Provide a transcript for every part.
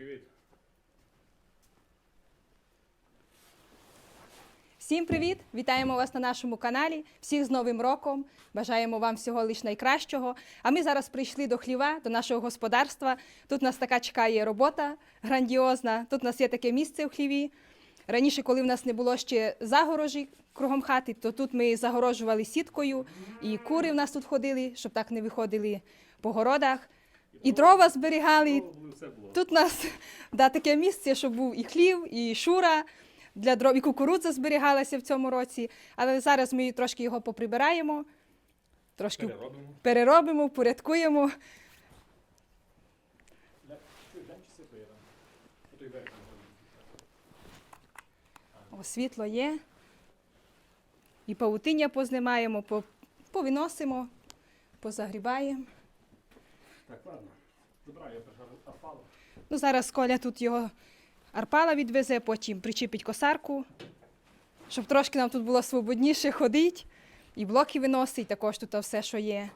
привіт. Всім привіт! Вітаємо вас на нашому каналі. Всіх з Новим роком. Бажаємо вам всього лиш найкращого. А ми зараз прийшли до хліва, до нашого господарства. Тут нас така чекає робота грандіозна. Тут у нас є таке місце в хліві. Раніше, коли в нас не було ще загорожі кругом хати, то тут ми загорожували сіткою, і кури в нас тут ходили, щоб так не виходили по городах. І дрова зберігали, Було. Тут у нас да, таке місце, щоб був і хлів, і шура. Для дров і кукурудза зберігалася в цьому році, але зараз ми трошки його поприбираємо, трошки Переробимо. переробимо, порядкуємо. О, світло є. І павутиння познімаємо, повиносимо, позагрібаємо. Так, ладно. Забирай, я перша арпала. Ну, зараз Коля тут його арпала відвезе, потім причепить косарку, щоб трошки нам тут було свободніше ходити. І блоки виносить, також тут все, що є.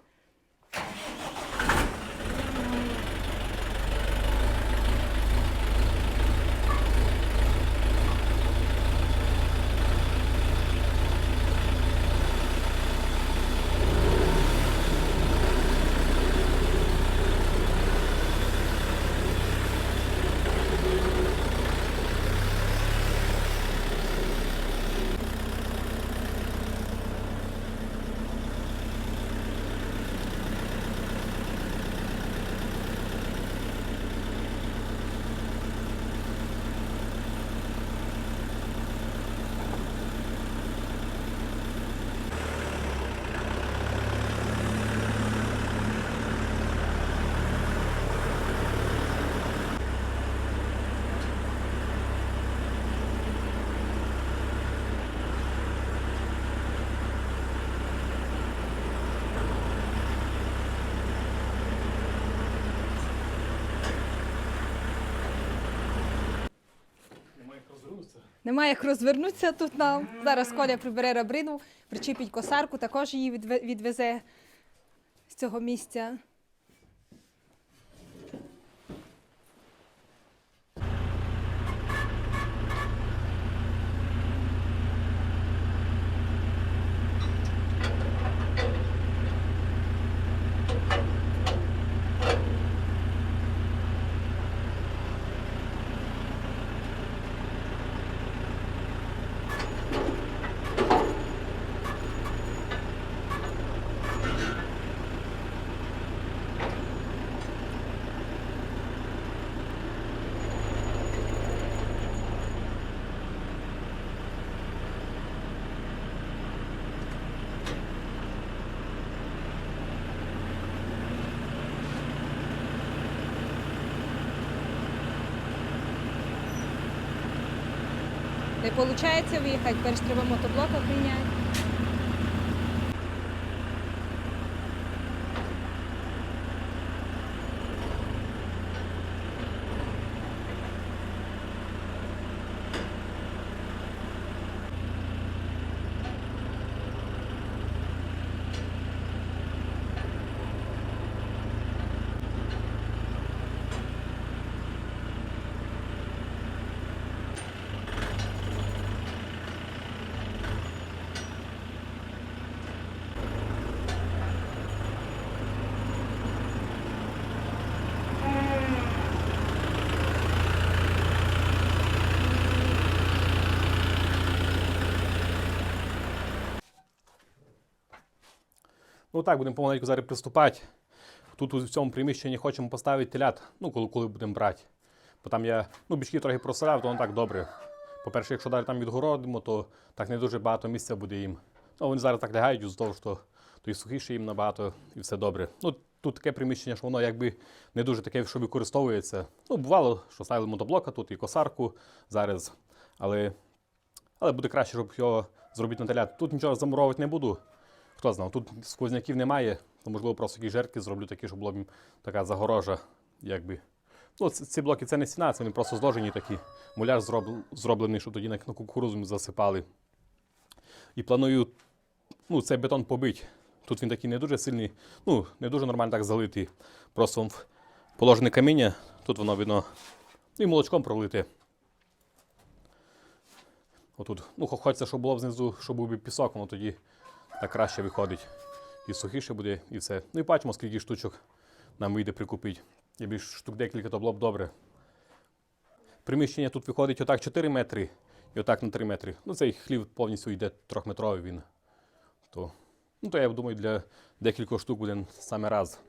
Немає як розвернутися. Тут нам. Зараз Коля прибере рабрину, причепить косарку, також її відвезе з цього місця. Не виходить виїхати, перш треба мотоблока прийняти. Ну так, будемо помаленьку зараз приступати. Тут у цьому приміщенні хочемо поставити телят, ну коли, коли будемо брати. Бо там я ну, бічки трохи проселяв, то воно так добре. По-перше, якщо далі там відгородимо, то так не дуже багато місця буде їм. Ну, вони зараз так лягають вздовж, то, то і сухіше їм набагато, і все добре. Ну, тут таке приміщення, що воно якби не дуже таке, що використовується. Ну, бувало, що ставили мотоблока тут і косарку зараз. Але, але буде краще, щоб його зробити на телят. Тут нічого замуровувати не буду. Хто знав, тут сквозняків немає, то можливо просто якісь жерки зроблю такі, щоб була така загорожа, якби. Ну, ці, блоки це не стіна, це вони просто зложені такі. Муляж зроб, зроблений, щоб тоді на, кукурузу засипали. І планую ну, цей бетон побити. Тут він такий не дуже сильний, ну, не дуже нормально так залитий. Просто положене каміння, тут воно видно і молочком пролити. Отут. Ну, хочеться, щоб було знизу, щоб був пісок, воно тоді так краще виходить. І сухіше буде, і все. Ну і бачимо, скільки штучок нам вийде прикупити. Більш штук декілька, то було б добре. Приміщення тут виходить отак 4 метри і отак на 3 метри. Ну, цей хлів повністю йде трьохметровий він. То, ну, то я думаю, для декількох штук буде саме раз.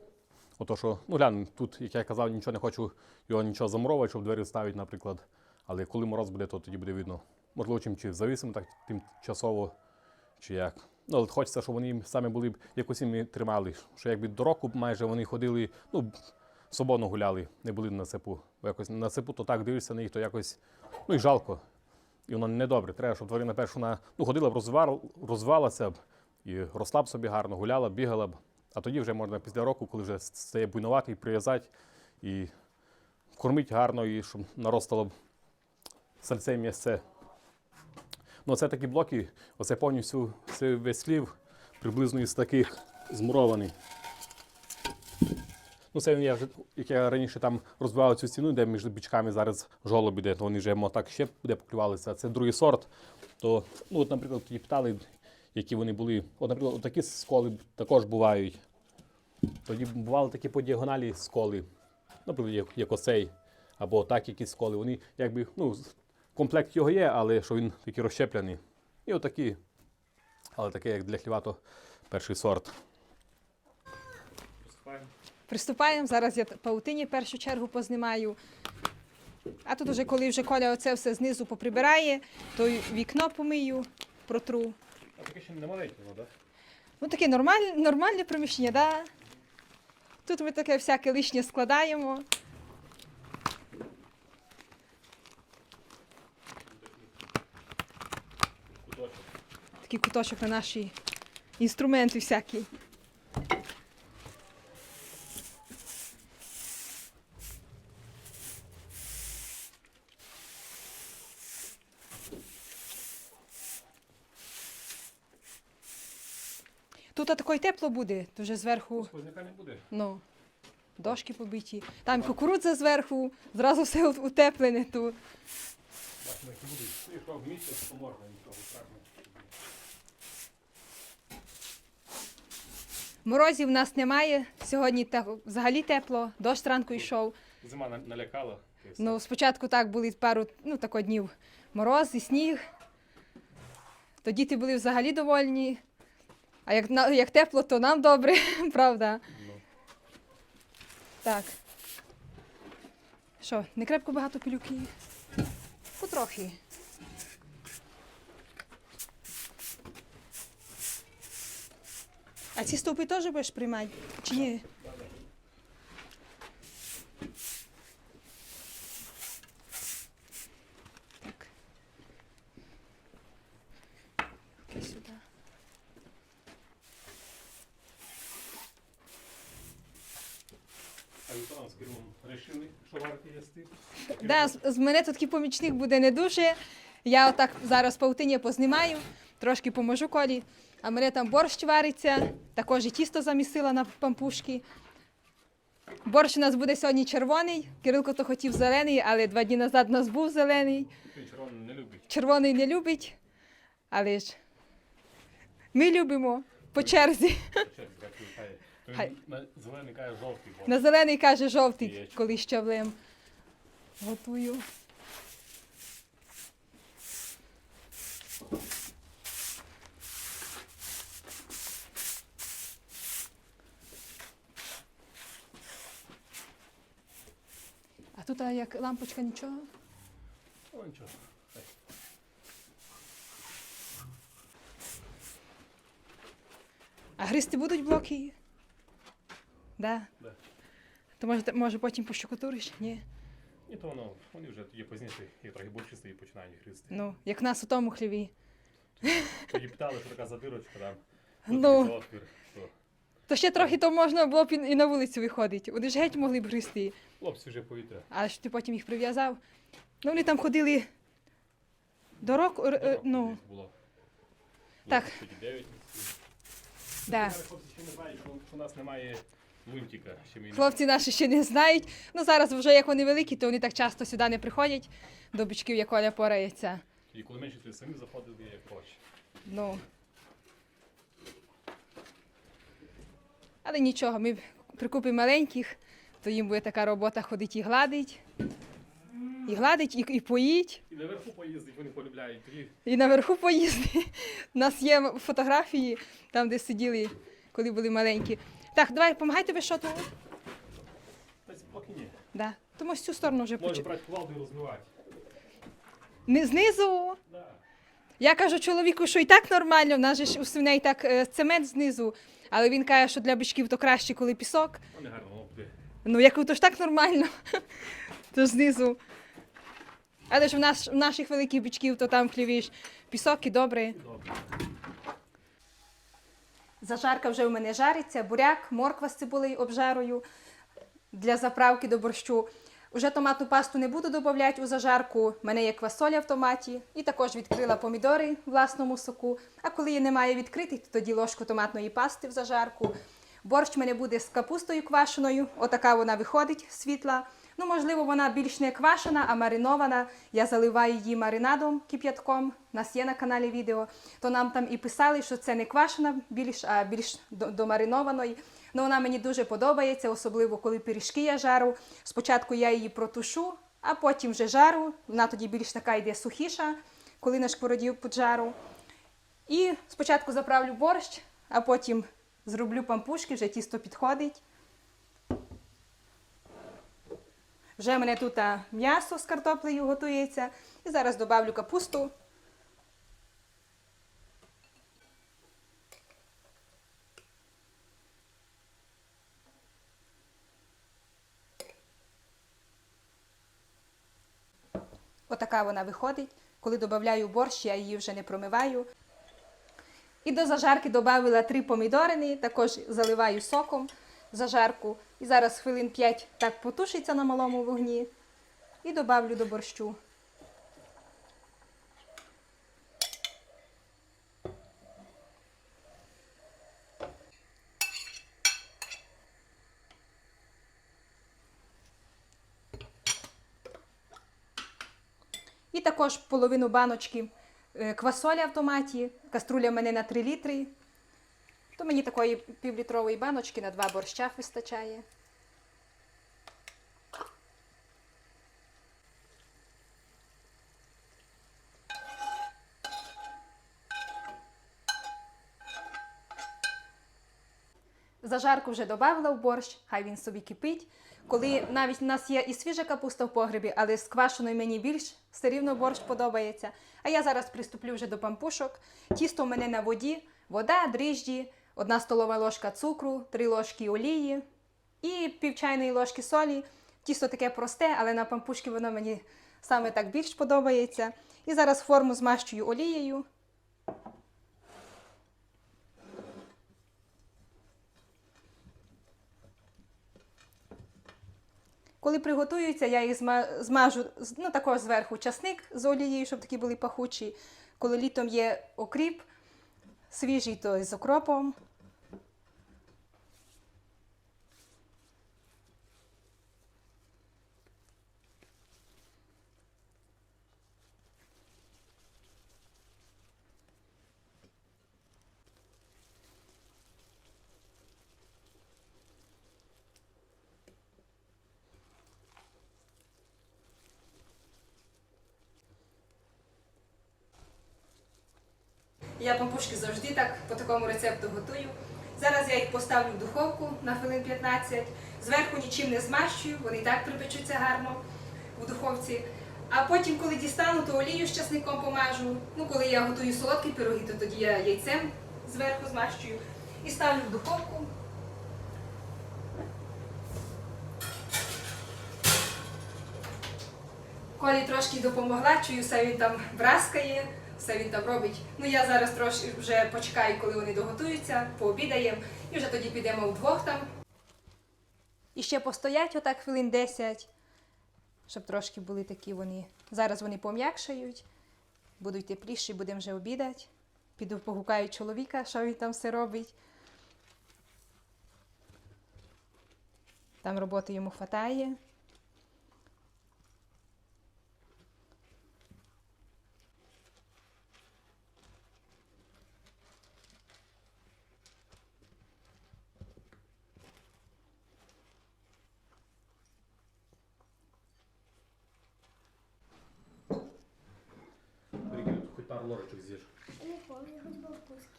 Ото що, ну глянь, тут, як я казав, нічого не хочу його нічого замуровувати, щоб двері ставити, наприклад. Але коли мороз буде, то тоді буде видно. Можливо, чим чи завісимо так тимчасово, чи як. Ну, але хочеться, щоб вони саме були б якось тримали. Що якби до року майже вони ходили, ну, свободно гуляли, не були на цепу. Бо якось на цепу, то так дивишся на них, то якось, ну і жалко. І воно не добре. Треба, щоб тварина першу на ну, ходила б, розвалася б і росла б собі гарно, гуляла, б, бігала б. А тоді вже можна після року, коли вже стає буйнуватий, прив'язати і кормити гарно, і щоб наростало б сальце і м'ясце. Ну, це такі блоки, оце повністю це весь слів приблизно із таких змурований. Ну, це я вже, як я раніше там розбивав цю стіну, де між бічками зараз жолоб іде, то вони вже так ще буде поклювалися. Це другий сорт. То, ну, от, наприклад, ті питали, які вони були. От, наприклад, такі сколи також бувають. Тоді бували такі по діагоналі сколи, наприклад, як, як оцей, або так якісь сколи. Вони якби, ну, комплект його є, але що він такий розщеплений. І отакі. Але таке, як для хліва, то перший сорт. Приступаємо. Зараз я паутині першу чергу познімаю. А тут уже, коли вже Коля оце все знизу поприбирає, то вікно помию, протру. А таке ще не маленьке, так? Ну таке нормальне, нормальне приміщення, да? Тут ми таке всяке лишнє складаємо. Такий куточок на наші інструменти всякі. Тут такої тепло буде, то вже зверху. Не буде. Ну, дошки побиті. Там кукурудза зверху, зразу все утеплене тут. Бачимо, які будуть. Ну, якщо в місяць, то можна нічого страшного. Морозів в нас немає. Сьогодні так, взагалі тепло, дощ зранку йшов. Зима на- налякала. Ну, спочатку так були пару ну, тако днів мороз і сніг. То діти були взагалі довольні. А як, на- як тепло, то нам добре, правда? Ну. Так. Що, не крепко багато пилюків? Потрохи. А ці стовпи теж будеш приймати? Чи ні? Так. Окей, сюди. А ви там з Кирилом вирішили, що варто їсти? Да, з, з мене тут такий помічник буде не дуже. Я отак зараз паутині познімаю, трошки поможу колі. А мене там борщ вариться, також і тісто замісила на пампушки. Борщ у нас буде сьогодні червоний. Кирилко то хотів зелений, але два дні назад у нас був зелений. Червоний не любить. Червоний не любить, але ж ми любимо по черзі. На зелений каже жовтий. На зелений каже жовтий, коли щавлем. Готую. Тут а як лампочка нічого? Ну, нічого. Хай. А гристи будуть блоки? Да. Да. То може, може потім пощукатуриш? Ні. І то воно, вони вже тоді пізніше, і трохи більше і починають гризти. Ну, як нас у тому хліві. Тоді питали, що така задирочка там. Ну. такий отвір, то То ще трохи то можна було б і і на вулицю виходити. Вони ж геть могли б гристи. Хлоп свіже повітря. А ж ти потім їх прив'язав. Ну, вони там ходили до року. р- е, ну, було. Так. Було да. Зараз хлопці ще не знають, що, що у нас немає Лунтика. Ще мені. Хлопці наші ще не знають. Ну зараз вже як вони великі, то вони так часто сюди не приходять до бичків, як Оля порається. І коли менше ти самі заходили, як хочеш. Ну. Але нічого, ми прикупимо маленьких, то їм буде така робота ходить і гладить. І гладить, і, і поїть, І наверху поїздить, вони полюбляють. І наверху поїздить. У нас є фотографії там, де сиділи, коли були маленькі. Так, давай, допомагайте ви що тут? поки ні. Да. Тому з цю сторону вже Може почу. брати кувалду і розбивати. Не знизу. Да. Я кажу чоловіку, що і так нормально, в нас же ж у свиней так е, цемент знизу. Але він каже, що для бичків то краще, коли пісок. Ну, не гарно, буде. Ну, як то ж так нормально. То знизу. Але ж в, нас, в наших великих бичків, то там хлівіш пісок і добре. Добре. Зажарка вже в мене жариться, буряк, морква з цибулею обжарою для заправки до борщу. Уже томатну пасту не буду додавати у зажарку. У мене є квасоля в томаті. І також відкрила помідори в власному соку. А коли її немає відкритих, то тоді ложку томатної пасти в зажарку. Борщ мене буде з капустою квашеною. Отака вона виходить світла. Ну, можливо, вона більш не квашена, а маринована. Я заливаю її маринадом кип'ятком. У нас є на каналі відео. То нам там і писали, що це не квашена більш, а більш до- домаринованої. Ну, вона мені дуже подобається, особливо коли пиріжки я жару. Спочатку я її протушу, а потім вже жару. Вона тоді більш така йде сухіша, коли на шквороді поджару. І спочатку заправлю борщ, а потім зроблю пампушки, вже тісто підходить. Вже в мене тут м'ясо з картоплею готується. І зараз додавлю капусту. Отака вона виходить. Коли додаю борщ, я її вже не промиваю. І до зажарки додала три помідорини, також заливаю соком зажарку. І зараз хвилин 5 так потушиться на малому вогні. І додавлю до борщу. Також половину баночки квасолі квасоля в томаті. Каструля в мене на 3 літри. То мені такої півлітрової баночки на два борща вистачає. Зажарку вже додавала в борщ, хай він собі кипить. Коли навіть у нас є і свіжа капуста в погребі, але з квашеною мені більш все рівно борщ подобається. А я зараз приступлю вже до пампушок. Тісто у мене на воді, вода, дріжджі, одна столова ложка цукру, три ложки олії і пів чайної ложки солі. Тісто таке просте, але на пампушки воно мені саме так більш подобається. І зараз форму змащую олією. Коли приготуються, я їх змажу ну, також зверху часник з олією, щоб такі були пахучі. Коли літом є окріп, свіжий, то з окропом. Я пампушки завжди так по такому рецепту готую. Зараз я їх поставлю в духовку на хвилин 15. Зверху нічим не змащую, вони і так припечуться гарно в духовці. А потім, коли дістану, то олію з часником помажу. Ну, коли я готую солодкі пироги, то тоді я яйцем зверху змащую і ставлю в духовку. Колі трошки допомогла, чую, все він там браскає, все він там робить. Ну я зараз трошки вже почекаю, коли вони доготуються, пообідаємо, і вже тоді підемо вдвох там. І ще постоять отак хвилин 10, щоб трошки були такі вони. Зараз вони пом'якшають, будуть тепліші, будемо вже обідати. Піду погукаю чоловіка, що він там все робить. Там роботи йому хватає. Ложечок з'їж. Не помню, хоть бабушки.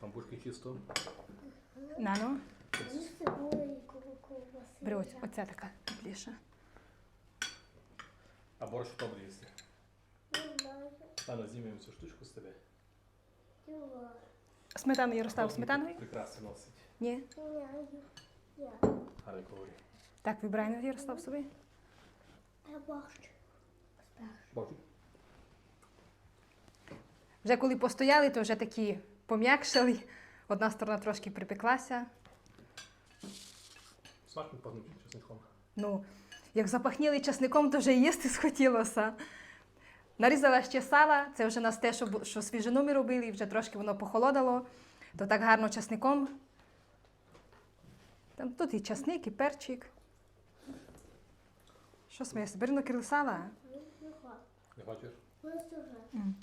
Пампушки чисто. На ну. Бери ось, оця така тепліша. А борщ хто буде їсти? Не знаю. Ладно, знімемо цю штучку з тебе. Сметану Ярослав сметаною? Прекрасно носить. Ні. Я. Я. Гарний колорі. Так, вибирай на Ярослав собі. Я борщ. Бачу. Вже коли постояли, то вже такі пом'якшили. Одна сторона трошки припеклася. Смачно пахнуть чесничком. Ну, як запахніли часником, то вже і їсти схотілося. Нарізала ще сала, це вже нас те, що, що свіжину ми робили, вже трошки воно похолодало, то так гарно часником. Там тут і часник, і перчик. Що смієшся? Бери на сала. Ну. Не хочеш?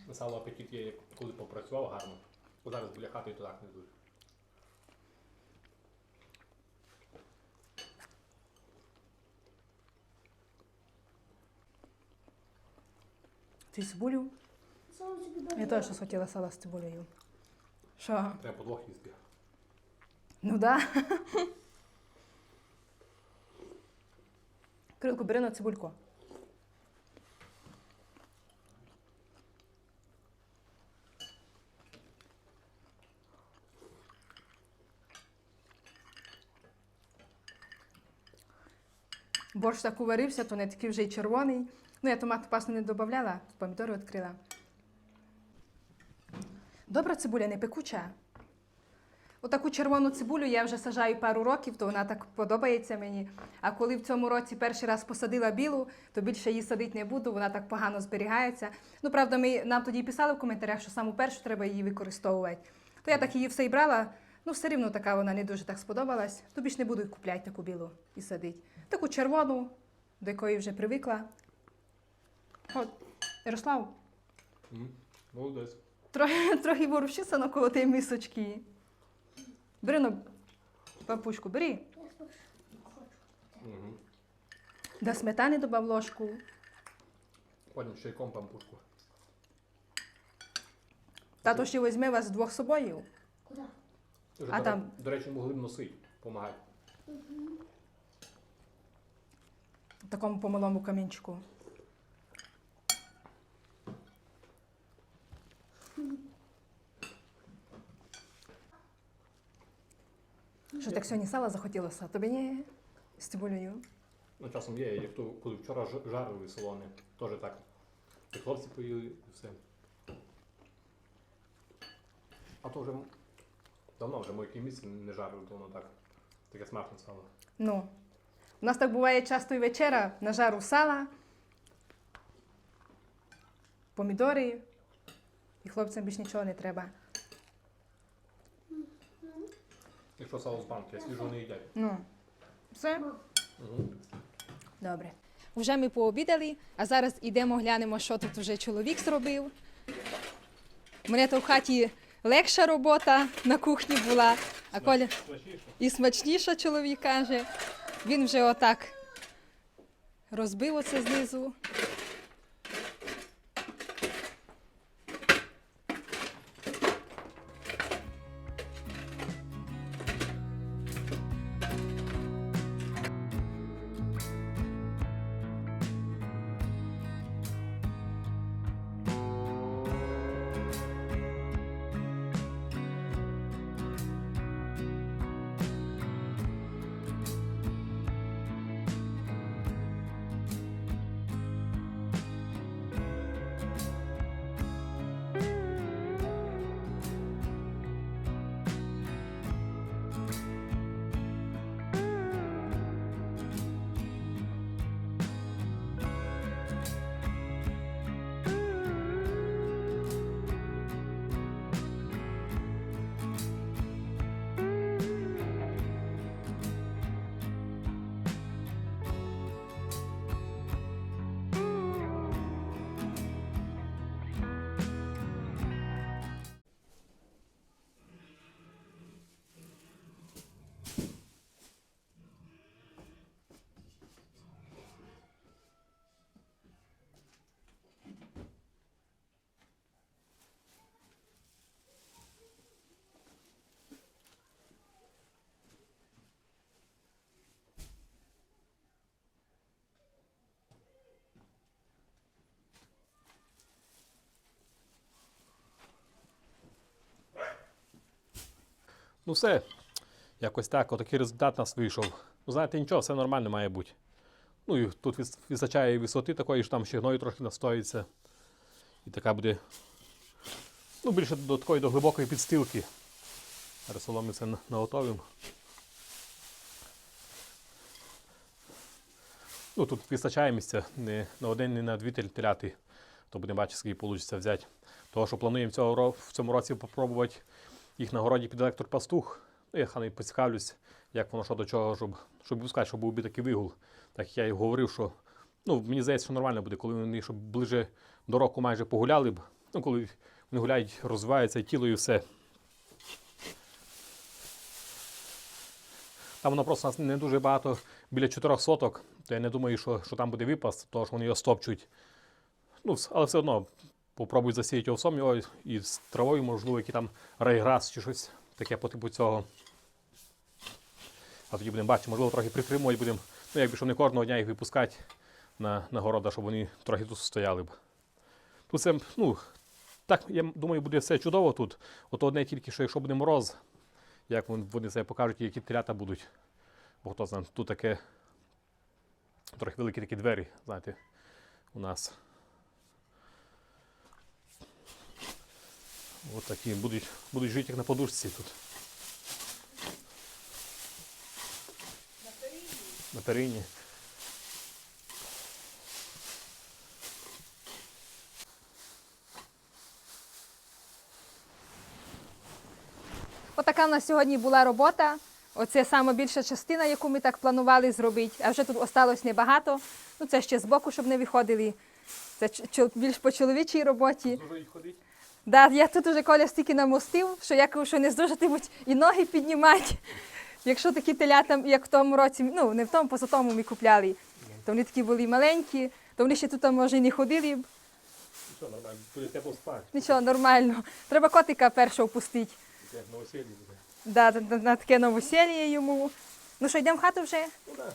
На сало апетит є, коли попрацював гарно. Бо зараз біля хати то так не дуже. Ти цибулю? Я теж щось хотіла сала з цибулею. Що? Треба подвох їсти. Ну да. Крилку, бери на цибульку. Борщ так уварився, то не такий вже й червоний. Ну, я томатну пасту не додавала, помідори відкрила. Добра цибуля, не пекуча. Отаку червону цибулю я вже сажаю пару років, то вона так подобається мені. А коли в цьому році перший раз посадила білу, то більше її садити не буду, вона так погано зберігається. Ну, правда, ми нам тоді писали в коментарях, що саму першу треба її використовувати. То я так її все і брала, ну все рівно така вона не дуже так сподобалась. То більш не буду купляти таку білу і садити. Таку червону, до якої вже привикла. От, Ярослав, М, Молодець. трохи, трохи ворушися навколо тієї мисочки. Бери ну, папушку, бери. Угу. До сметани добав ложку. Потім з чайком пампушку. Тато ще візьме вас двох з собою. Куда? Вже, А до, там- до речі, могли б носити, помагати. В такому помалому камінчику. Що так сьогодні сала захотілося? Тобі ні? З цибулею. Ну, часом є, як то, коли вчора ж- жарили солони, теж так. І хлопці поїли, і все. А то вже давно вже мої місяці не жарили, то воно так. Таке смачне стало. Ну. У нас так буває часто і вечера на жару сала, помідори, і хлопцям більш нічого не треба. Якщо сало з банки, а свіжого не їдять. Ну, все? Угу. Добре. Вже ми пообідали, а зараз йдемо глянемо, що тут вже чоловік зробив. Мене то в хаті легша робота на кухні була, а Коля і смачніша чоловік каже. Він вже отак розбив оце знизу. Ну все, якось так, отакий результат нас вийшов. Ну, знаєте, нічого, все нормально має бути. Ну і тут вистачає висоти такої, що там ще гною трохи настоїться. І така буде. Ну, більше до такої до глибокої підстилки. Зараз соломи це наготовимо. Ну, тут вистачає місця не на один, не на дві теляти. То будемо бачити, скільки вийде взяти. Того, що плануємо цього, в цьому році попробувати їх на городі під електор пастух. Ну, я хай поцікавлюсь, як воно що до чого, щоб, щоб пускати, щоб був би такий вигул. Так я і говорив, що ну, мені здається, що нормально буде, коли вони щоб ближе до року майже погуляли б. Ну, коли вони гуляють, розвивається і тіло і все. Там воно просто нас не дуже багато, біля 4 соток, то я не думаю, що, що там буде випас, тому що вони його стопчуть. Ну, але все одно попробують засіяти овсом його і з травою, можливо, який там райграс чи щось таке по типу цього. А тоді будемо бачити, можливо, трохи притримувати будемо. Ну, якби щоб не кожного дня їх випускати на, на города, щоб вони трохи тут стояли б. Тут це, ну, так, я думаю, буде все чудово тут. От одне тільки, що якщо буде мороз, як вони себе покажуть, які телята будуть. Бо хто знає, тут таке трохи великі такі двері, знаєте, у нас. От такі будуть, будуть жити як на подушці тут. На перині. Отака в нас сьогодні була робота. Оце саме більша частина, яку ми так планували зробити. А вже тут осталось небагато. Ну це ще збоку, щоб не виходили. Це більш по чоловічій роботі. Да, я тут уже Коля стільки намостив, що я кажу, що не здужатимуть і ноги піднімати. Якщо такі телята, як в тому році, ну не в тому, позатому ми купляли, то вони такі були маленькі, то вони ще тут може і не ходили. б. Що, нормально, буде тепло спати, Нічого, нормально. Треба котика першого пустити. як на оселі буде. Да, на, на таке новосілля йому. Ну що, йдемо в хату вже? Ну так,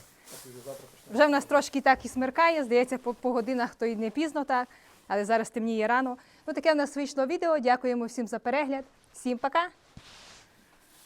так. Вже в нас трошки так і смеркає, здається, по, по годинах то й не пізно так, але зараз темніє рано. Ну таке в нас вийшло відео. Дякуємо всім за перегляд. Всім пока!